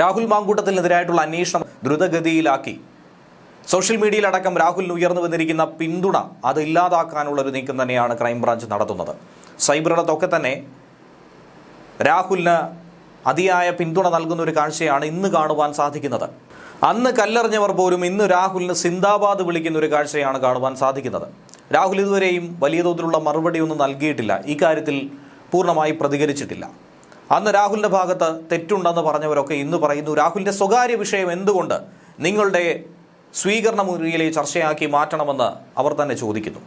രാഹുൽ മാങ്കൂട്ടത്തിനെതിരായിട്ടുള്ള അന്വേഷണം ദ്രുതഗതിയിലാക്കി. സോഷ്യൽ മീഡിയയിലടക്കം രാഹുലിന് ഉയർന്നു വന്നിരിക്കുന്ന പിന്തുണ അത് ഇല്ലാതാക്കാനുള്ള ഒരു നീക്കം തന്നെയാണ് ക്രൈംബ്രാഞ്ച് നടത്തുന്നത്. സൈബറിടത്തൊക്കെ തന്നെ രാഹുലിന് അതിയായ പിന്തുണ നൽകുന്ന ഒരു കാഴ്ചയാണ് ഇന്ന് കാണുവാൻ സാധിക്കുന്നത്. അന്ന് കല്ലെറിഞ്ഞവർ പോലും ഇന്ന് രാഹുലിന് സിന്ദാബാദ് വിളിക്കുന്ന ഒരു കാഴ്ചയാണ് കാണുവാൻ സാധിക്കുന്നത്. രാഹുൽ ഇതുവരെയും വലിയ തോതിലുള്ള മറുപടി ഒന്നും നൽകിയിട്ടില്ല. ഇക്കാര്യത്തിൽ കാര്യത്തിൽ പൂർണമായി പ്രതികരിച്ചിട്ടില്ല. അന്ന് രാഹുലിന്റെ ഭാഗത്ത് തെറ്റുണ്ടെന്ന് പറഞ്ഞവരൊക്കെ ഇന്ന് പറയുന്നു. രാഹുലിന്റെ സ്വകാര്യ വിഷയം എന്തുകൊണ്ട് നിങ്ങളുടെ സ്വീകരണ മുറിയിലെ ചർച്ചയാക്കി മാറ്റണമെന്ന് അവർ തന്നെ ചോദിക്കുന്നു.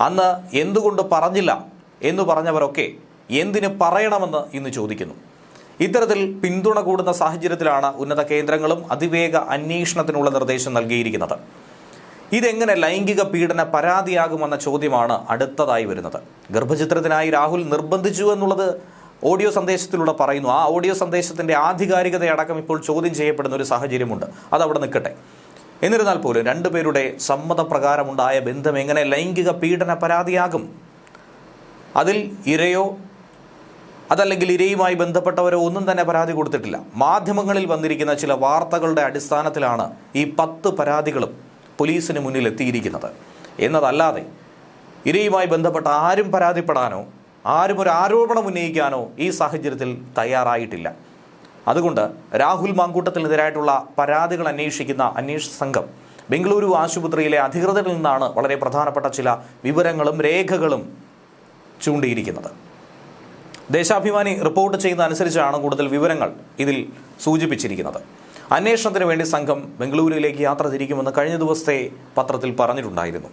അന്ന് എന്തുകൊണ്ട് പറഞ്ഞില്ല എന്ന് പറഞ്ഞവരൊക്കെ എന്തിന് പറയണമെന്ന് ഇന്ന് ചോദിക്കുന്നു. ഇത്തരത്തിൽ പിന്തുണ കൂടുന്ന സാഹചര്യത്തിലാണ് ഉന്നത കേന്ദ്രങ്ങളും അതിവേഗ അന്വേഷണത്തിനുള്ള നിർദ്ദേശം നൽകിയിരിക്കുന്നത്. ഇതെങ്ങനെ ലൈംഗിക പീഡന പരാതിയാകുമെന്ന ചോദ്യമാണ് അടുത്തതായി വരുന്നത്. ഗർഭചിത്രത്തിനായി രാഹുൽ നിർബന്ധിച്ചു എന്നുള്ളത് ഓഡിയോ സന്ദേശത്തിലൂടെ പറയുന്നു ആ ഓഡിയോ സന്ദേശത്തിന്റെ ആധികാരികതയടക്കം ഇപ്പോൾ ചോദ്യം ചെയ്യപ്പെടുന്ന ഒരു സാഹചര്യമുണ്ട്. അത് അവിടെ നിൽക്കട്ടെ. എന്നിരുന്നാൽ പോലും രണ്ടുപേരുടെ സമ്മതപ്രകാരമുണ്ടായ ബന്ധം എങ്ങനെ ലൈംഗിക പീഡന പരാതിയാകും? അതിൽ ഇരയോ അതല്ലെങ്കിൽ ഇരയുമായി ബന്ധപ്പെട്ടവരോ ഒന്നും തന്നെ പരാതി കൊടുത്തിട്ടില്ല. മാധ്യമങ്ങളിൽ വന്നിരിക്കുന്ന ചില വാർത്തകളുടെ അടിസ്ഥാനത്തിലാണ് ഈ പത്ത് പരാതികളും പോലീസിന് മുന്നിൽ എത്തിയിരിക്കുന്നത് എന്നതല്ലാതെ ഇരയുമായി ബന്ധപ്പെട്ട ആരും പരാതിപ്പെടാനോ ആരും ഒരു ആരോപണം ഉന്നയിക്കാനോ ഈ സാഹചര്യത്തിൽ തയ്യാറായിട്ടില്ല. അതുകൊണ്ട് രാഹുൽ മാങ്കൂട്ടത്തിനെതിരായിട്ടുള്ള പരാതികൾ അന്വേഷിക്കുന്ന അന്വേഷണ സംഘം ബംഗളൂരു ആശുപത്രിയിലെ അധികൃതരിൽ നിന്നാണ് വളരെ പ്രധാനപ്പെട്ട ചില വിവരങ്ങളും രേഖകളും ചൂണ്ടിയിരിക്കുന്നത്. ദേശാഭിമാനി റിപ്പോർട്ട് ചെയ്യുന്ന അനുസരിച്ചാണ് കൂടുതൽ വിവരങ്ങൾ ഇതിൽ സൂചിപ്പിച്ചിരിക്കുന്നത്. അന്വേഷണത്തിന് വേണ്ടി സംഘം ബംഗളൂരുവിലേക്ക് യാത്ര തിരിക്കുമെന്ന് കഴിഞ്ഞ ദിവസത്തെ പത്രത്തിൽ പറഞ്ഞിട്ടുണ്ടായിരുന്നു.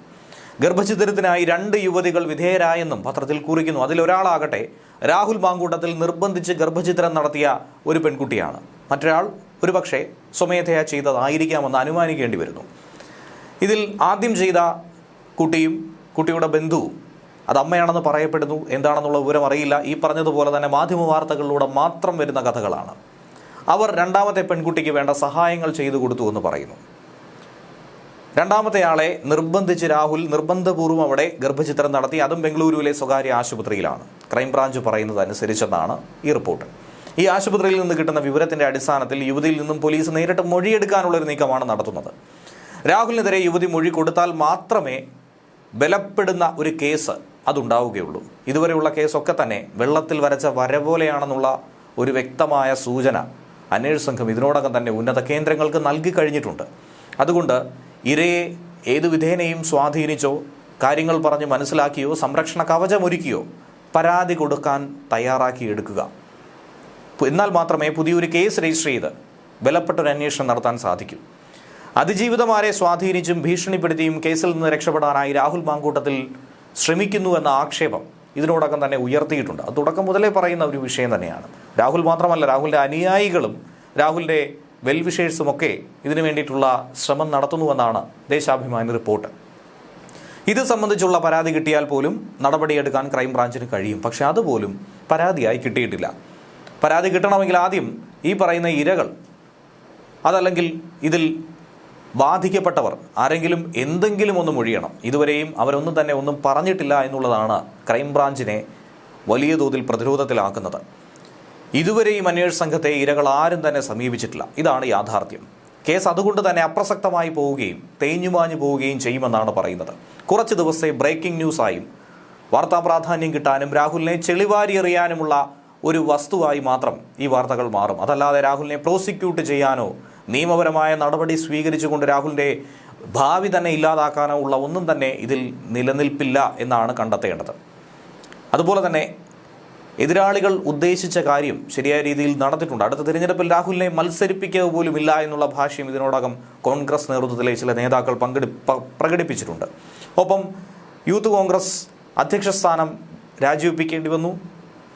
ഗർഭചിത്രത്തിനായി രണ്ട് യുവതികൾ വിധേയരായെന്നും പത്രത്തിൽ കുറിക്കുന്നു. അതിലൊരാളാകട്ടെ രാഹുൽ മാങ്കൂട്ടത്തിൽ നിർബന്ധിച്ച് ഗർഭചിത്രം നടത്തിയ ഒരു പെൺകുട്ടിയാണ്. മറ്റൊരാൾ ഒരുപക്ഷെ സ്വമേധയാ ചെയ്തതായിരിക്കാമെന്ന് അനുമാനിക്കേണ്ടി വരുന്നു. ഇതിൽ ആദ്യം ചെയ്ത കുട്ടിയും കുട്ടിയുടെ ബന്ധുവും അത് അമ്മയാണെന്ന് പറയപ്പെടുന്നു. എന്താണെന്നുള്ള വിവരം അറിയില്ല. ഈ പറഞ്ഞതുപോലെ തന്നെ മാധ്യമ വാർത്തകളിലൂടെ മാത്രം വരുന്ന കഥകളാണ്. അവർ രണ്ടാമത്തെ പെൺകുട്ടിക്ക് വേണ്ട സഹായങ്ങൾ ചെയ്തു കൊടുത്തു എന്ന് പറയുന്നു. രണ്ടാമത്തെ ആളെ നിർബന്ധിച്ച് രാഹുൽ നിർബന്ധപൂർവം അവിടെ ഗർഭചിത്രം നടത്തി അതും ബംഗളൂരുവിലെ സ്വകാര്യ ആശുപത്രിയിലാണ്. ക്രൈംബ്രാഞ്ച് പറയുന്നത് അനുസരിച്ചെന്നാണ് ഈ റിപ്പോർട്ട്. ഈ ആശുപത്രിയിൽ നിന്ന് കിട്ടുന്ന വിവരത്തിന്റെ അടിസ്ഥാനത്തിൽ യുവതിയിൽ നിന്നും പോലീസ് നേരിട്ട് മൊഴിയെടുക്കാനുള്ള ഒരു നീക്കമാണ് നടത്തുന്നത്. രാഹുലിനെതിരെ യുവതി മൊഴി കൊടുത്താൽ മാത്രമേ ബലപ്പെടുന്ന ഒരു കേസ് അതുണ്ടാവുകയുള്ളൂ. ഇതുവരെയുള്ള കേസൊക്കെ തന്നെ വെള്ളത്തിൽ വരച്ച വര പോലെയാണെന്നുള്ള ഒരു വ്യക്തമായ സൂചന അന്വേഷണ സംഘം ഇതിനോടകം തന്നെ ഉന്നത കേന്ദ്രങ്ങൾക്ക് നൽകി കഴിഞ്ഞിട്ടുണ്ട്. അതുകൊണ്ട് ഇരയെ ഏതു വിധേനയും സ്വാധീനിച്ചോ കാര്യങ്ങൾ പറഞ്ഞ് മനസ്സിലാക്കിയോ സംരക്ഷണ കവചമൊരുക്കിയോ പരാതി കൊടുക്കാൻ തയ്യാറാക്കി എടുക്കുക. എന്നാൽ മാത്രമേ പുതിയൊരു കേസ് രജിസ്റ്റർ ചെയ്ത് ബലപ്പെട്ടൊരു അന്വേഷണം നടത്താൻ സാധിക്കൂ. അതിജീവിതമാരെ സ്വാധീനിച്ചും ഭീഷണിപ്പെടുത്തിയും കേസിൽ നിന്ന് രക്ഷപ്പെടാനായി രാഹുൽ മാങ്കൂട്ടത്തിൽ ശ്രമിക്കുന്നു എന്ന ആക്ഷേപം ഇതിനോടകം തന്നെ ഉയർത്തിയിട്ടുണ്ട്. അത് തുടക്കം മുതലേ പറയുന്ന ഒരു വിഷയം തന്നെയാണ്. രാഹുൽ മാത്രമല്ല രാഹുലിന്റെ അനുയായികളും രാഹുലിന്റെ വെൽവിഷേഴ്സും ഒക്കെ ഇതിനു വേണ്ടിയിട്ടുള്ള ശ്രമം നടത്തുന്നുവെന്നാണ് ദേശാഭിമാനി റിപ്പോർട്ട്. ഇത് സംബന്ധിച്ചുള്ള പരാതി കിട്ടിയാൽ പോലും നടപടിയെടുക്കാൻ ക്രൈംബ്രാഞ്ചിന് കഴിയും. പക്ഷെ അതുപോലും പരാതിയായി കിട്ടിയിട്ടില്ല. പരാതി കിട്ടണമെങ്കിൽ ആദ്യം ഈ പറയുന്ന ഇരകൾ അതല്ലെങ്കിൽ ഇതിൽ ബാധിക്കപ്പെട്ടവർ ആരെങ്കിലും എന്തെങ്കിലും ഒന്ന് മൊഴിയണം. ഇതുവരെയും അവരൊന്നും തന്നെ ഒന്നും പറഞ്ഞിട്ടില്ല എന്നുള്ളതാണ് ക്രൈംബ്രാഞ്ചിനെ വലിയ തോതിൽ പ്രതിരോധത്തിലാക്കുന്നത്. ഇതുവരെയും അന്വേഷണ സംഘത്തെ ഇരകൾ ആരും തന്നെ സമീപിച്ചിട്ടില്ല. ഇതാണ് യാഥാർത്ഥ്യം. കേസ് അതുകൊണ്ട് തന്നെ അപ്രസക്തമായി പോവുകയും തേഞ്ഞുമാഞ്ഞു പോവുകയും ചെയ്യുമെന്നാണ് പറയുന്നത്. കുറച്ച് ദിവസത്തെ ബ്രേക്കിംഗ് ന്യൂസായും വാർത്താ പ്രാധാന്യം കിട്ടാനും രാഹുലിനെ ചെളിവാരി എറിയാനുമുള്ള ഒരു വസ്തുവായി മാത്രം ഈ വാർത്തകൾ മാറും. അതല്ലാതെ രാഹുലിനെ പ്രോസിക്യൂട്ട് ചെയ്യാനോ നിയമപരമായ നടപടി സ്വീകരിച്ചുകൊണ്ട് രാഹുലിന്റെ ഭാവി തന്നെ ഇല്ലാതാക്കാനോ ഉള്ള ഒന്നും തന്നെ ഇതിൽ നിലനിൽപ്പില്ല എന്നാണ് കണ്ടെത്തേണ്ടത്. അതുപോലെ തന്നെ എതിരാളികൾ ഉദ്ദേശിച്ച കാര്യം ശരിയായ രീതിയിൽ നടന്നിട്ടുണ്ട്. അടുത്ത തിരഞ്ഞെടുപ്പിൽ രാഹുലിനെ മത്സരിപ്പിക്കുക പോലും ഇല്ല എന്നുള്ള ഭാഷയും ഇതിനോടകം കോൺഗ്രസ് നേതൃത്വത്തിലെ ചില നേതാക്കൾ പങ്കെടു പ്രകടിപ്പിച്ചിട്ടുണ്ട്. ഒപ്പം യൂത്ത് കോൺഗ്രസ് അധ്യക്ഷ സ്ഥാനം രാജിവെപ്പിക്കേണ്ടി വന്നു.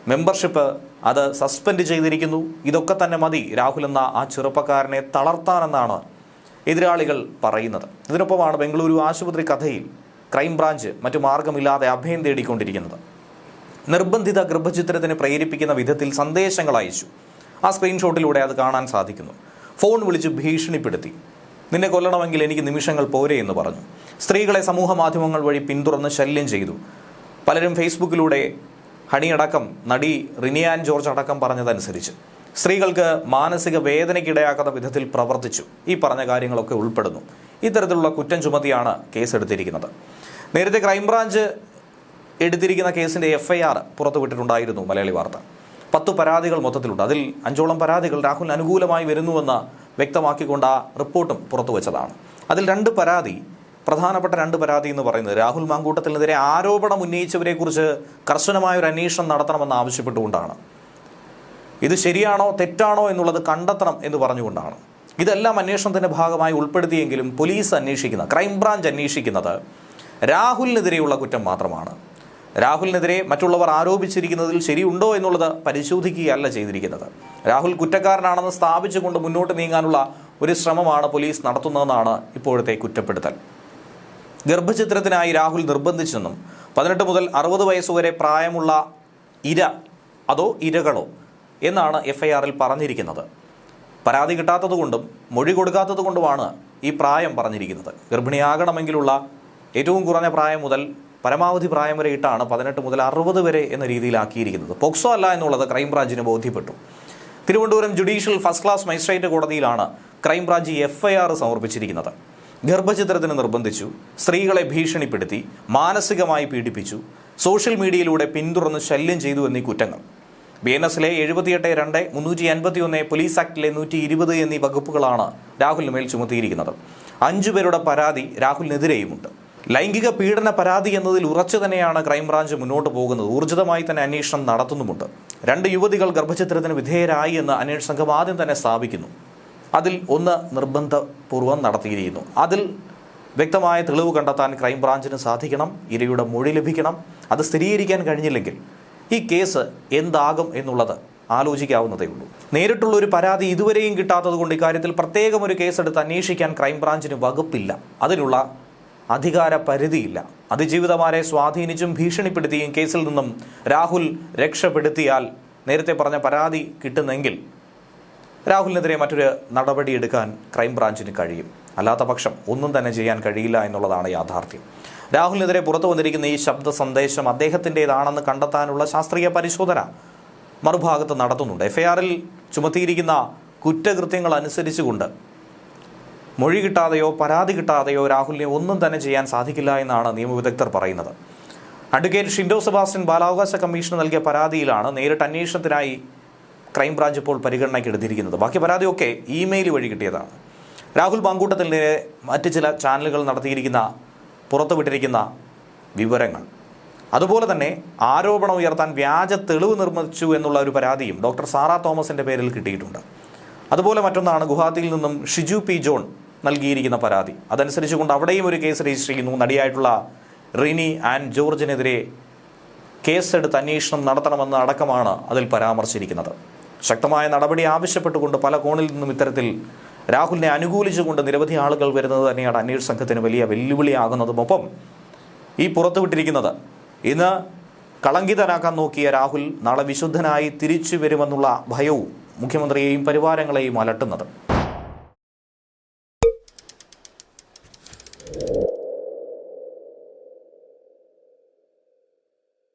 മെമ്പർഷിപ്പ് അത് സസ്പെൻഡ് ചെയ്തിരിക്കുന്നു. ഇതൊക്കെ തന്നെ മതി രാഹുൽ എന്ന ആ ചെറുപ്പക്കാരനെ തളർത്താനെന്നാണ് എതിരാളികൾ പറയുന്നത്. ഇതിനൊപ്പമാണ് ബംഗളൂരു ആശുപത്രി കഥയിൽ ക്രൈംബ്രാഞ്ച് മറ്റു മാർഗമില്ലാതെ അഭയം തേടിക്കൊണ്ടിരിക്കുന്നത്. നിർബന്ധിത ഗർഭചിത്രത്തിന് പ്രേരിപ്പിക്കുന്ന വിധത്തിൽ സന്ദേശങ്ങൾ അയച്ചു. ആ സ്ക്രീൻഷോട്ടിലൂടെ അത് കാണാൻ സാധിക്കുന്നു. ഫോൺ വിളിച്ച് ഭീഷണിപ്പെടുത്തി. നിന്നെ കൊല്ലണമെങ്കിൽ എനിക്ക് നിമിഷങ്ങൾ പോരെ എന്ന് പറഞ്ഞു. സ്ത്രീകളെ സമൂഹ മാധ്യമങ്ങൾ വഴി പിന്തുടർന്ന് ശല്യം ചെയ്തു. പലരും ഫേസ്ബുക്കിലൂടെ ഹണിയടക്കം നടി റിനിയാൻ ജോർജ് അടക്കം പറഞ്ഞതനുസരിച്ച്. സ്ത്രീകൾക്ക് മാനസിക വേദനയ്ക്കിടയാക്കുന്ന വിധത്തിൽ പ്രവർത്തിച്ചു. ഈ പറഞ്ഞ കാര്യങ്ങളൊക്കെ ഉൾപ്പെടുന്നു. ഇത്തരത്തിലുള്ള കുറ്റം ചുമത്തിയാണ് കേസെടുത്തിരിക്കുന്നത്. നേരത്തെ ക്രൈംബ്രാഞ്ച് എടുത്തിരിക്കുന്ന കേസിന്റെ എഫ് ഐ ആർ പുറത്തുവിട്ടിട്ടുണ്ടായിരുന്നു മലയാളി വാർത്ത. പത്ത് പരാതികൾ മൊത്തത്തിലുണ്ട്. അതിൽ അഞ്ചോളം പരാതികൾ രാഹുലിന് അനുകൂലമായി വരുന്നുവെന്ന് വ്യക്തമാക്കിക്കൊണ്ട് ആ റിപ്പോർട്ടും പുറത്തുവച്ചതാണ്. അതിൽ രണ്ട് പരാതി പ്രധാനപ്പെട്ട രണ്ട് പരാതി എന്ന് പറയുന്നത് രാഹുൽ മാങ്കൂട്ടത്തിനെതിരെ ആരോപണം ഉന്നയിച്ചവരെക്കുറിച്ച് കർശനമായ ഒരു അന്വേഷണം നടത്തണമെന്ന് ആവശ്യപ്പെട്ടുകൊണ്ടാണ്. ഇത് ശരിയാണോ തെറ്റാണോ എന്നുള്ളത് കണ്ടെത്തണം എന്ന് പറഞ്ഞുകൊണ്ടാണ്. ഇതെല്ലാം അന്വേഷണത്തിന്റെ ഭാഗമായി ഉൾപ്പെടുത്തിയെങ്കിലും പോലീസ് അന്വേഷിക്കുന്ന ക്രൈംബ്രാഞ്ച് അന്വേഷിക്കുന്നത് രാഹുലിനെതിരെയുള്ള കുറ്റം മാത്രമാണ്. രാഹുലിനെതിരെ മറ്റുള്ളവർ ആരോപിച്ചിരിക്കുന്നതിൽ ശരിയുണ്ടോ എന്നുള്ളത് പരിശോധിക്കുകയല്ല ചെയ്തിരിക്കുന്നത്. രാഹുൽ കുറ്റക്കാരനാണെന്ന് സ്ഥാപിച്ചുകൊണ്ട് മുന്നോട്ട് നീങ്ങാനുള്ള ഒരു ശ്രമമാണ് പോലീസ് നടത്തുന്നതെന്നാണ് ഇപ്പോഴത്തെ കുറ്റപ്പെടുത്തൽ. ഗർഭചിത്രത്തിനായി രാഹുൽ നിർബന്ധിച്ചെന്നും പതിനെട്ട് മുതൽ അറുപത് വയസ്സുവരെ പ്രായമുള്ള ഇര അതോ ഇരകളോ എന്നാണ് എഫ്ഐആറിൽ പറഞ്ഞിരിക്കുന്നത്. പരാതി കിട്ടാത്തതുകൊണ്ടും മൊഴി കൊടുക്കാത്തതുകൊണ്ടുമാണ് ഈ പ്രായം പറഞ്ഞിരിക്കുന്നത്. ഗർഭിണിയാകണമെങ്കിലുള്ള ഏറ്റവും കുറഞ്ഞ പ്രായം മുതൽ പരമാവധി പ്രായം വരെ ഇട്ടാണ് പതിനെട്ട് മുതൽ അറുപത് വരെ എന്ന രീതിയിലാക്കിയിരിക്കുന്നത്. പോക്സോ അല്ല എന്നുള്ളത് ക്രൈംബ്രാഞ്ചിന് ബോധ്യപ്പെട്ടു. Thiruvananthapuram judicial first class magistrate കോടതിയിലാണ് crime branch F I R സമർപ്പിച്ചിരിക്കുന്നത്. ഗർഭചിത്രത്തിന് നിർബന്ധിച്ചു സ്ത്രീകളെ ഭീഷണിപ്പെടുത്തി മാനസികമായി പീഡിപ്പിച്ചു സോഷ്യൽ മീഡിയയിലൂടെ പിന്തുടർന്ന് ശല്യം ചെയ്തു എന്നീ കുറ്റങ്ങൾ. ബി എൻ എസിലെ എഴുപത്തിയെട്ട് രണ്ട് മുന്നൂറ്റി അൻപത്തി ഒന്ന് പോലീസ് ആക്ടിലെ നൂറ്റി ഇരുപത് എന്നീ വകുപ്പുകളാണ് രാഹുലിന് മേൽ ചുമത്തിയിരിക്കുന്നത്. അഞ്ചു പേരുടെ പരാതി രാഹുലിനെതിരെയുമുണ്ട്. ലൈംഗിക പീഡന പരാതി എന്നതിൽ ഉറച്ചു തന്നെയാണ് ക്രൈംബ്രാഞ്ച് മുന്നോട്ട് പോകുന്നത്. ഊർജിതമായി തന്നെ അന്വേഷണം നടത്തുന്നുമുണ്ട്. രണ്ട് യുവതികൾ ഗർഭചിത്രത്തിന് വിധേയരായി എന്ന് അന്വേഷണ സംഘം ആദ്യം തന്നെ സ്ഥാപിക്കുന്നു. അതിൽ ഒന്ന് നിർബന്ധപൂർവം നടത്തിയിരിക്കുന്നു. അതിൽ വ്യക്തമായ തെളിവ് കണ്ടെത്താൻ ക്രൈംബ്രാഞ്ചിന് സാധിക്കണം. ഇരയുടെ മൊഴി ലഭിക്കണം. അത് സ്ഥിരീകരിക്കാൻ കഴിഞ്ഞില്ലെങ്കിൽ ഈ കേസ് എന്താകും എന്നുള്ളത് ആലോചിക്കാവുന്നതേ ഉള്ളൂ. നേരിട്ടുള്ള ഒരു പരാതി ഇതുവരെയും കിട്ടാത്തത് കൊണ്ട് ഇക്കാര്യത്തിൽ പ്രത്യേകം ഒരു കേസെടുത്ത് അന്വേഷിക്കാൻ ക്രൈംബ്രാഞ്ചിന് വകുപ്പില്ല. അതിനുള്ള അധികാര പരിധിയില്ല അതിജീവിതമാരെ സ്വാധീനിച്ചും ഭീഷണിപ്പെടുത്തിയും കേസിൽ നിന്നും രാഹുൽ രക്ഷപ്പെടുത്തിയാൽ നേരത്തെ പറഞ്ഞ പരാതി കിട്ടുന്നെങ്കിൽ രാഹുലിനെതിരെ മറ്റൊരു നടപടിയെടുക്കാൻ ക്രൈംബ്രാഞ്ചിന് കഴിയും. അല്ലാത്ത പക്ഷം ഒന്നും തന്നെ ചെയ്യാൻ കഴിയില്ല എന്നുള്ളതാണ് യാഥാർത്ഥ്യം. രാഹുലിനെതിരെ പുറത്തു വന്നിരിക്കുന്ന ഈ ശബ്ദ സന്ദേശം അദ്ദേഹത്തിന്റെതാണെന്ന് കണ്ടെത്താനുള്ള ശാസ്ത്രീയ പരിശോധന മറുഭാഗത്ത് നടത്തുന്നുണ്ട്. എഫ്ഐആറിൽ ചുമത്തിയിരിക്കുന്ന കുറ്റകൃത്യങ്ങൾ അനുസരിച്ചുകൊണ്ട് മൊഴി കിട്ടാതെയോ പരാതി കിട്ടാതെയോ രാഹുലിനെ ഒന്നും തന്നെ ചെയ്യാൻ സാധിക്കില്ല എന്നാണ് നിയമവിദഗ്ധർ പറയുന്നത്. അഡ്വക്കേറ്റ് ഷിൻഡോ സെബാസ്റ്റ്യൻ ബാലാവകാശ കമ്മീഷന് നൽകിയ പരാതിയിലാണ് നേരിട്ട് അന്വേഷണത്തിനായി ക്രൈംബ്രാഞ്ച് ഇപ്പോൾ പരിഗണനയ്ക്ക് എടുത്തിരിക്കുന്നത്. ബാക്കി പരാതിയൊക്കെ ഇമെയിൽ വഴി കിട്ടിയതാണ്. രാഹുൽ മാങ്കൂട്ടത്തിനെതിരെ മറ്റ് ചില ചാനലുകൾ നടത്തിയിരിക്കുന്ന പുറത്തുവിട്ടിരിക്കുന്ന വിവരങ്ങൾ. അതുപോലെ തന്നെ ആരോപണം ഉയർത്താൻ വ്യാജ തെളിവ് നിർമ്മിച്ചു എന്നുള്ള ഒരു പരാതിയും ഡോക്ടർ സാറാ തോമസിന്റെ പേരിൽ കിട്ടിയിട്ടുണ്ട്. അതുപോലെ മറ്റൊന്നാണ് ഗുവാഹത്തിയിൽ നിന്നും ഷിജു പി ജോൺ നൽകിയിരിക്കുന്ന പരാതി. അതനുസരിച്ചുകൊണ്ട് അവിടെയും ഒരു കേസ് രജിസ്റ്റർ ചെയ്യുന്നു. നടിയായിട്ടുള്ള റിനി ആൻഡ് ജോർജിനെതിരെ കേസെടുത്ത് അന്വേഷണം നടത്തണമെന്ന് അടക്കമാണ് അതിൽ പരാമർശിച്ചിരിക്കുന്നത്. ശക്തമായ നടപടി ആവശ്യപ്പെട്ടുകൊണ്ട് പല കോണിൽ നിന്നും ഇത്തരത്തിൽ രാഹുലിനെ അനുകൂലിച്ചുകൊണ്ട് നിരവധി ആളുകൾ വരുന്നത് തന്നെയാണ് അന്വേഷണ സംഘത്തിന് വലിയ വെല്ലുവിളിയാകുന്നതുമൊപ്പം ഈ പുറത്തുവിട്ടിരിക്കുന്നത്. ഇന്ന് കളങ്കിതനാക്കാൻ നോക്കിയ രാഹുൽ നാളെ വിശുദ്ധനായി തിരിച്ചു വരുമെന്നുള്ള ഭയവും മുഖ്യമന്ത്രിയെയും പരിവാരങ്ങളെയും അലട്ടുന്നത്.